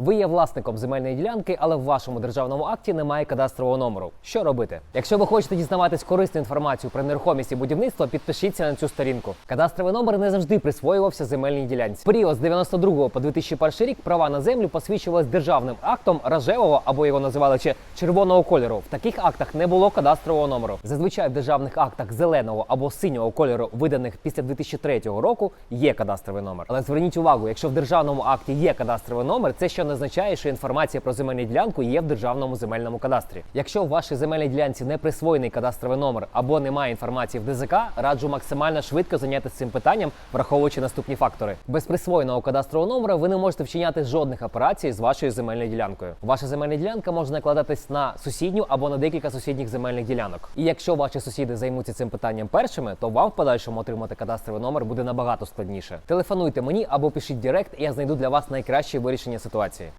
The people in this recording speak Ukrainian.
Ви є власником земельної ділянки, але в вашому державному акті немає кадастрового номеру. Що робити? Якщо ви хочете дізнаватись корисну інформацію про нерухомість і будівництво, підпишіться на цю сторінку. Кадастровий номер не завжди присвоювався земельній ділянці. Період з 92 по 2001 рік права на землю посвідчувались державним актом рожевого або його називали ще червоного кольору. В таких актах не було кадастрового номеру. Зазвичай в державних актах зеленого або синього кольору, виданих після 2003 року, є кадастровий номер. Але зверніть увагу, якщо в державному акті є кадастровий номер, це ще не означає, що інформація про земельну ділянку є в державному земельному кадастрі. Якщо в вашій земельній ділянці не присвоєний кадастровий номер або немає інформації в ДЗК, раджу максимально швидко зайнятися цим питанням, враховуючи наступні фактори. Без присвоєного кадастрового номера ви не можете вчиняти жодних операцій з вашою земельною ділянкою. Ваша земельна ділянка може накладатись на сусідню або на декілька сусідніх земельних ділянок. І якщо ваші сусіди займуться цим питанням першими, то вам в подальшому отримати кадастровий номер буде набагато складніше. Телефонуйте мені або пишіть Директ, і я знайду для вас найкраще вирішення ситуації.